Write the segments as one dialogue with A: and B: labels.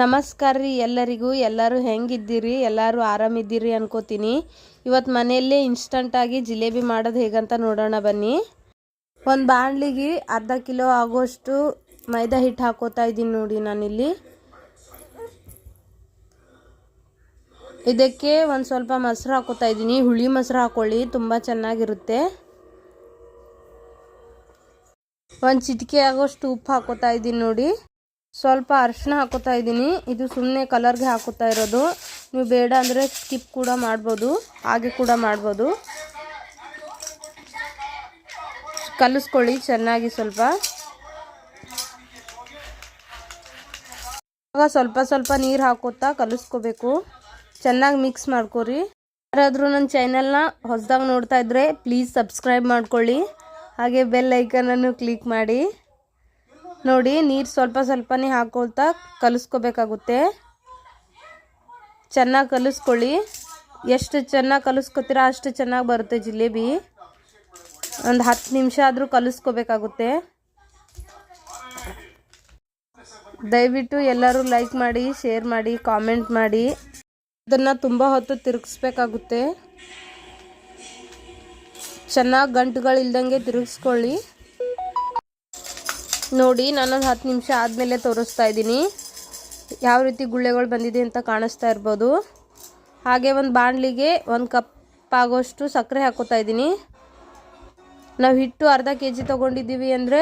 A: ನಮಸ್ಕಾರ ರೀ ಎಲ್ಲರಿಗೂ. ಎಲ್ಲರೂ ಹೆಂಗಿದ್ದೀರಿ? ಎಲ್ಲರೂ ಆರಾಮಿದ್ದೀರಿ ಅನ್ಕೋತೀನಿ. ಇವತ್ತು ಮನೆಯಲ್ಲೇ ಇನ್ಸ್ಟಂಟಾಗಿ ಜಿಲೇಬಿ ಮಾಡೋದು ಹೇಗಂತ ನೋಡೋಣ ಬನ್ನಿ. ಒಂದು ಬಾಣಲಿಗೆ ಅರ್ಧ ಕಿಲೋ ಆಗೋಷ್ಟು ಮೈದಾ ಹಿಟ್ಟು ಹಾಕೋತಾ ಇದ್ದೀನಿ ನೋಡಿ ನಾನಿಲ್ಲಿ. ಇದಕ್ಕೆ ಒಂದು ಸ್ವಲ್ಪ ಮೊಸರು ಹಾಕೋತಾ ಇದ್ದೀನಿ. ಹುಳಿ ಮೊಸರು ಹಾಕೊಳ್ಳಿ, ತುಂಬ ಚೆನ್ನಾಗಿರುತ್ತೆ. ಒಂದು ಚಿಟಿಕೆ ಆಗೋಷ್ಟು ಉಪ್ಪು ಹಾಕೋತಾ ಇದ್ದೀನಿ ನೋಡಿ. ಸ್ವಲ್ಪ ಅರಿಶಿನ ಹಾಕೋತಾ ಇದ್ದೀನಿ. ಇದು ಸುಮ್ಮನೆ ಕಲರ್ಗೆ ಹಾಕೋತಾ ಇರೋದು. ನೀವು ಬೇಡ ಅಂದರೆ ಸ್ಕಿಪ್ ಕೂಡ ಮಾಡ್ಬೋದು. ಹಾಗೆ ಕೂಡ ಮಾಡ್ಬೋದು. ಕಲಿಸ್ಕೊಳ್ಳಿ ಚೆನ್ನಾಗಿ ಸ್ವಲ್ಪ. ಇವಾಗ ಸ್ವಲ್ಪ ಸ್ವಲ್ಪ ನೀರು ಹಾಕೋತಾ ಕಲಿಸ್ಕೋಬೇಕು. ಚೆನ್ನಾಗಿ ಮಿಕ್ಸ್ ಮಾಡ್ಕೋರಿ. ಯಾರಾದರೂ ನನ್ನ ಚಾನಲ್ನ ಹೊಸದಾಗಿ ನೋಡ್ತಾ ಇದ್ದರೆ ಪ್ಲೀಸ್ ಸಬ್ಸ್ಕ್ರೈಬ್ ಮಾಡ್ಕೊಳ್ಳಿ. ಹಾಗೆ ಬೆಲ್ ಐಕನನ್ನು ಕ್ಲಿಕ್ ಮಾಡಿ. ನೋಡಿ, ನೀರು ಸ್ವಲ್ಪ ಸ್ವಲ್ಪನೇ ಹಾಕೊಳ್ತಾ ಕಲಿಸ್ಕೋಬೇಕಾಗುತ್ತೆ. ಚೆನ್ನಾಗಿ ಕಲಿಸ್ಕೊಳ್ಳಿ. ಎಷ್ಟು ಚೆನ್ನಾಗಿ ಕಲಿಸ್ಕೊತೀರ ಅಷ್ಟು ಚೆನ್ನಾಗಿ ಬರುತ್ತೆ ಜಿಲೇಬಿ. ಒಂದು ಹತ್ತು ನಿಮಿಷ ಆದರೂ ಕಲಿಸ್ಕೋಬೇಕಾಗುತ್ತೆ. ದಯವಿಟ್ಟು ಎಲ್ಲರೂ ಲೈಕ್ ಮಾಡಿ ಶೇರ್ ಮಾಡಿ ಕಾಮೆಂಟ್ ಮಾಡಿ. ಅದನ್ನು ತುಂಬ ಹೊತ್ತು ತಿರುಗಿಸ್ಬೇಕಾಗುತ್ತೆ. ಚೆನ್ನಾಗಿ ಗಂಟುಗಳಿಲ್ದಂಗೆ ತಿರುಗಿಸ್ಕೊಳ್ಳಿ. ನೋಡಿ, ನಾನೊಂದು ಹತ್ತು ನಿಮಿಷ ಆದಮೇಲೆ ತೋರಿಸ್ತಾ ಇದ್ದೀನಿ. ಯಾವ ರೀತಿ ಗುಳ್ಳೆಗಳು ಬಂದಿದೆ ಅಂತ ಕಾಣಿಸ್ತಾ ಇರ್ಬೋದು. ಹಾಗೆ ಒಂದು ಬಾಣಲಿಗೆ ಒಂದು ಕಪ್ ಆಗೋಷ್ಟು ಸಕ್ಕರೆ ಹಾಕೋತಾ ಇದ್ದೀನಿ. ನಾವು ಹಿಟ್ಟು ಅರ್ಧ ಕೆ ಜಿ ತೊಗೊಂಡಿದ್ದೀವಿ ಅಂದರೆ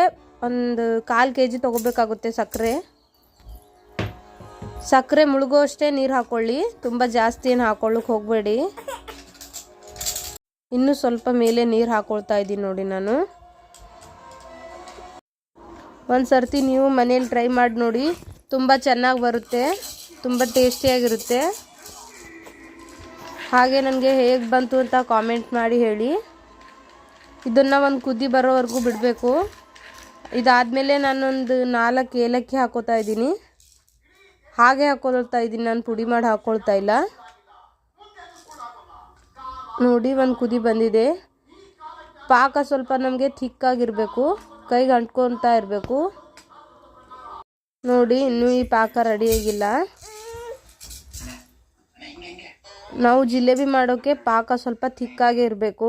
A: ಒಂದು ಕಾಲು ಕೆ ಜಿ ತೊಗೋಬೇಕಾಗುತ್ತೆ ಸಕ್ಕರೆ. ಸಕ್ಕರೆ ಮುಳುಗೋ ಅಷ್ಟೇ ನೀರು ಹಾಕ್ಕೊಳ್ಳಿ ತುಂಬ ಜಾಸ್ತಿ ಏನು ಹಾಕೊಳ್ಳೋಕೆ ಹೋಗಬೇಡಿ. ಇನ್ನೂ ಸ್ವಲ್ಪ ಮೇಲೆ ನೀರು ಹಾಕ್ಕೊಳ್ತಾ ಇದ್ದೀನಿ ನೋಡಿ ನಾನು. ಒಂದು ಸರ್ತಿ ನೀವು ಮನೇಲಿ ಟ್ರೈ ಮಾಡಿ ನೋಡಿ. ತುಂಬ ಚೆನ್ನಾಗಿ ಬರುತ್ತೆ. ತುಂಬ ಟೇಸ್ಟಿಯಾಗಿರುತ್ತೆ. ಹಾಗೆ ನನಗೆ ಹೇಗೆ ಬಂತು ಅಂತ ಕಾಮೆಂಟ್ ಮಾಡಿ ಹೇಳಿ. ಇದನ್ನು ಒಂದು ಕುದಿ ಬರೋವರೆಗೂ ಬಿಡಬೇಕು. ಇದಾದಮೇಲೆ ನಾನೊಂದು ನಾಲ್ಕು ಏಲಕ್ಕಿ ಹಾಕೋತಾ ಇದ್ದೀನಿ. ಹಾಗೆ ಹಾಕೊಳ್ತಾ ಇದ್ದೀನಿ. ನಾನು ಪುಡಿ ಮಾಡಿ ಹಾಕ್ಕೊಳ್ತಾ ಇಲ್ಲ. ನೋಡಿ, ಒಂದು ಕುದಿ ಬಂದಿದೆ. ಪಾಕ ಸ್ವಲ್ಪ ನಮಗೆ ಥಿಕ್ಕಾಗಿರಬೇಕು, ಕೈಗೆ ಅಂಟ್ಕೊತಾ ಇರಬೇಕು. ನೋಡಿ, ಇನ್ನೂ ಈ ಪಾಕ ರೆಡಿಯಾಗಿಲ್ಲ ನಾವು ಜಿಲೇಬಿ ಮಾಡೋಕ್ಕೆ ಪಾಕ ಸ್ವಲ್ಪ ಥಿಕ್ಕಾಗಿ ಇರಬೇಕು.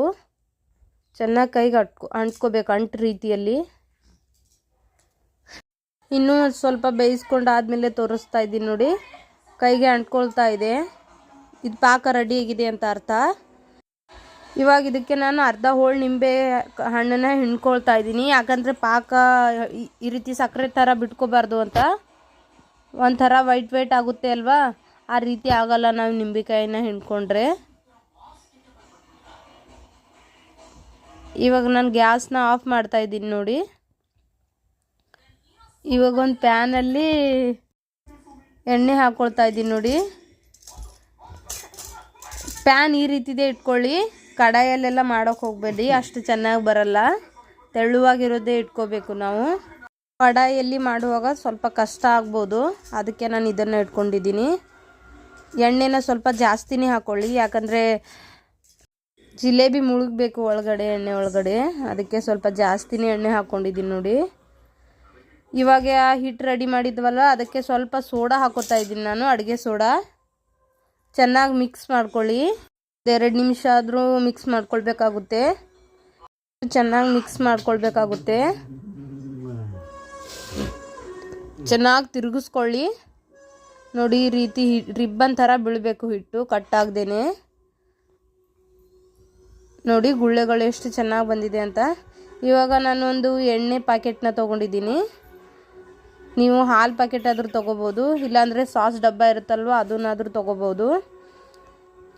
A: ಚೆನ್ನಾಗಿ ಕೈಗೆ ಅಟ್ಕೊ, ಅಂಟ್ಕೋಬೇಕು, ಅಂಟು ರೀತಿಯಲ್ಲಿ. ಇನ್ನೂ ಸ್ವಲ್ಪ ಬೇಯಿಸ್ಕೊಂಡು ಆದಮೇಲೆ ತೋರಿಸ್ತಾ ಇದ್ದೀನಿ ನೋಡಿ. ಕೈಗೆ ಅಂಟ್ಕೊಳ್ತಾ ಇದೆ. ಇದು ಪಾಕ ರೆಡಿಯಾಗಿದೆ ಅಂತ ಅರ್ಥ. ಇವಾಗ ಇದಕ್ಕೆ ನಾನು ಅರ್ಧ ಹೋಳು ನಿಂಬೆ ಹಣ್ಣನ್ನು ಹಿಂಡ್ಕೊಳ್ತಾ ಇದ್ದೀನಿ. ಯಾಕಂದರೆ ಪಾಕ ಈ ರೀತಿ ಸಕ್ಕರೆ ಥರ ಬಿಟ್ಕೋಬಾರ್ದು ಅಂತ. ಒಂಥರ ವೈಟ್ ವೈಟ್ ಆಗುತ್ತೆ ಅಲ್ವಾ? ಆ ರೀತಿ ಆಗೋಲ್ಲ ನಾವು ನಿಂಬೆಕಾಯಿನ ಹಿಂಡ್ಕೊಂಡ್ರೆ. ಇವಾಗ ನಾನು ಗ್ಯಾಸ್ನ ಆಫ್ ಮಾಡ್ತಾ ಇದ್ದೀನಿ ನೋಡಿ. ಇವಾಗ ಒಂದು ಪ್ಯಾನಲ್ಲಿ ಎಣ್ಣೆ ಹಾಕ್ಕೊಳ್ತಾ ಇದ್ದೀನಿ ನೋಡಿ. ಪ್ಯಾನ್ ಈ ರೀತಿದೆ ಇಟ್ಕೊಳ್ಳಿ. ಕಡಾಯಲ್ಲೆಲ್ಲ ಮಾಡೋಕೆ ಹೋಗಬೇಡಿ, ಅಷ್ಟು ಚೆನ್ನಾಗಿ ಬರಲ್ಲ. ತೆಳುವಾಗಿರೋದೇ ಇಟ್ಕೋಬೇಕು ನಾವು. ಕಡಾಯಲ್ಲಿ ಮಾಡುವಾಗ ಸ್ವಲ್ಪ ಕಷ್ಟ ಆಗ್ಬೋದು, ಅದಕ್ಕೆ ನಾನು ಇದನ್ನು ಇಟ್ಕೊಂಡಿದ್ದೀನಿ. ಎಣ್ಣೆನ ಸ್ವಲ್ಪ ಜಾಸ್ತಿನೇ ಹಾಕ್ಕೊಳ್ಳಿ ಯಾಕಂದರೆ ಜಿಲೇಬಿ ಮುಳುಗಬೇಕು ಒಳಗಡೆ, ಎಣ್ಣೆ ಒಳಗಡೆ. ಅದಕ್ಕೆ ಸ್ವಲ್ಪ ಜಾಸ್ತಿನೇ ಎಣ್ಣೆ ಹಾಕ್ಕೊಂಡಿದ್ದೀನಿ ನೋಡಿ. ಇವಾಗ ಆ ಹಿಟ್ಟು ರೆಡಿ ಮಾಡಿದ್ವಲ್ಲ, ಅದಕ್ಕೆ ಸ್ವಲ್ಪ ಸೋಡಾ ಹಾಕೋತಾ ಇದ್ದೀನಿ ನಾನು, ಅಡುಗೆ ಸೋಡಾ. ಚೆನ್ನಾಗಿ ಮಿಕ್ಸ್ ಮಾಡ್ಕೊಳ್ಳಿ. ಎರಡು ನಿಮಿಷ ಆದರೂ ಮಿಕ್ಸ್ ಮಾಡ್ಕೊಳ್ಬೇಕಾಗುತ್ತೆ. ಚೆನ್ನಾಗಿ ಮಿಕ್ಸ್ ಮಾಡ್ಕೊಳ್ಬೇಕಾಗುತ್ತೆ. ಚೆನ್ನಾಗಿ ತಿರುಗಿಸ್ಕೊಳ್ಳಿ. ನೋಡಿ ಈ ರೀತಿ ರಿಬ್ಬನ್ ಥರ ಬೀಳಬೇಕು ಹಿಟ್ಟು ಕಟ್ಟಾಗ್ದೇನೆ ನೋಡಿ ಗುಳ್ಳೆಗಳು ಎಷ್ಟು ಚೆನ್ನಾಗಿ ಬಂದಿದೆ ಅಂತ. ಇವಾಗ ನಾನೊಂದು ಎಣ್ಣೆ ಪ್ಯಾಕೆಟ್ನ ತೊಗೊಂಡಿದ್ದೀನಿ. ನೀವು ಹಾಲು ಪ್ಯಾಕೆಟ್ ಆದರೂ ತೊಗೋಬೋದು, ಇಲ್ಲಾಂದರೆ ಸಾಸ್ ಡಬ್ಬ ಇರುತ್ತಲ್ವ, ಅದನ್ನಾದರೂ ತೊಗೋಬೋದು.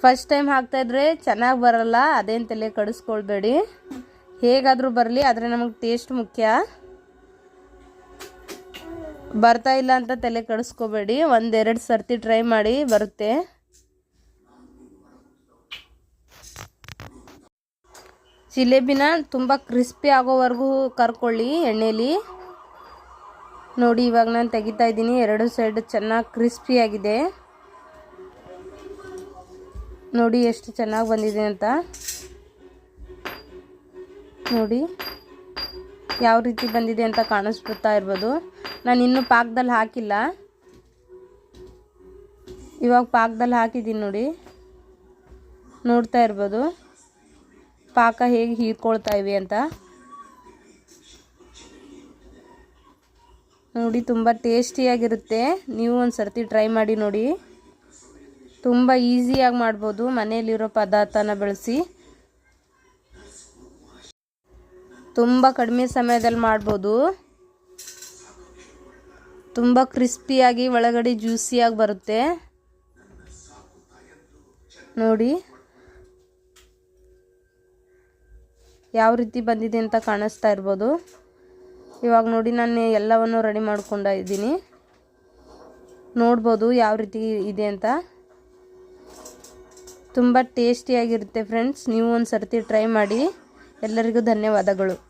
A: ಫಸ್ಟ್ ಟೈಮ್ ಹಾಕ್ತಾಯಿದ್ರೆ ಚೆನ್ನಾಗಿ ಬರಲ್ಲ, ಅದೇನು ತಲೆ ಕಡಿಸ್ಕೊಳ್ಬೇಡಿ. ಹೇಗಾದರೂ ಬರಲಿ, ಆದರೆ ನಮಗೆ ಟೇಸ್ಟ್ ಮುಖ್ಯ. ಬರ್ತಾ ಇಲ್ಲ ಅಂತ ತಲೆ ಕಡಿಸ್ಕೋಬೇಡಿ, ಒಂದೆರಡು ಸರ್ತಿ ಟ್ರೈ ಮಾಡಿ ಬರುತ್ತೆ. ಜಿಲೇಬಿನ ತುಂಬ ಕ್ರಿಸ್ಪಿ ಆಗೋವರೆಗೂ ಕರ್ಕೊಳ್ಳಿ ಎಣ್ಣೆಲಿ. ನೋಡಿ ಇವಾಗ ನಾನು ತೆಗಿತಾ ಇದ್ದೀನಿ, ಎರಡು ಸೈಡ್ ಚೆನ್ನಾಗಿ ಕ್ರಿಸ್ಪಿಯಾಗಿದೆ ನೋಡಿ ಎಷ್ಟು ಚೆನ್ನಾಗಿ ಬಂದಿದೆ ಅಂತ. ನೋಡಿ ಯಾವ ರೀತಿ ಬಂದಿದೆ ಅಂತ ಕಾಣಿಸ್ಬಿಡ್ತಾ ಇರ್ಬೋದು. ನಾನು ಇನ್ನೂ ಪಾಕದಲ್ಲಿ ಹಾಕಿಲ್ಲ. ಇವಾಗ ಪಾಕದಲ್ಲಿ ಹಾಕಿದ್ದೀನಿ ನೋಡಿ. ನೋಡ್ತಾ ಇರ್ಬೋದು. ಪಾಕ ಹೇಗೆ ಹೀರ್ಕೊಳ್ತಾ ಇವೆ ಅಂತ. ನೋಡಿ, ತುಂಬ ಟೇಸ್ಟಿಯಾಗಿರುತ್ತೆ. ನೀವು ಒಂದು ಸರ್ತಿ ಟ್ರೈ ಮಾಡಿ ನೋಡಿ. ತುಂಬ ಈಸಿಯಾಗಿ ಮಾಡ್ಬೋದು. ಮನೆಯಲ್ಲಿರೋ ಪದಾರ್ಥನ ಬಳಸಿ. ತುಂಬ ಕಡಿಮೆ ಸಮಯದಲ್ಲಿ ಮಾಡ್ಬೋದು. ತುಂಬ ಕ್ರಿಸ್ಪಿಯಾಗಿ, ಒಳಗಡೆ ಜ್ಯೂಸಿಯಾಗಿ ಬರುತ್ತೆ. ನೋಡಿ. ಯಾವ ರೀತಿ ಬಂದಿದೆ ಅಂತ ಕಾಣಿಸ್ತಾ ಇರ್ಬೋದು. ಇವಾಗ ನೋಡಿ, ನಾನು ಎಲ್ಲವನ್ನು ರೆಡಿ ಮಾಡ್ಕೊಂಡಿದ್ದೀನಿ ನೋಡ್ಬೋದು ಯಾವ ರೀತಿ ಇದೆ ಅಂತ. ತುಂಬ ಟೇಸ್ಟಿಯಾಗಿರುತ್ತೆ ಫ್ರೆಂಡ್ಸ್. ನೀವು ಒಂದು ಸರ್ತಿ ಟ್ರೈ ಮಾಡಿ. ಎಲ್ಲರಿಗೂ ಧನ್ಯವಾದಗಳು.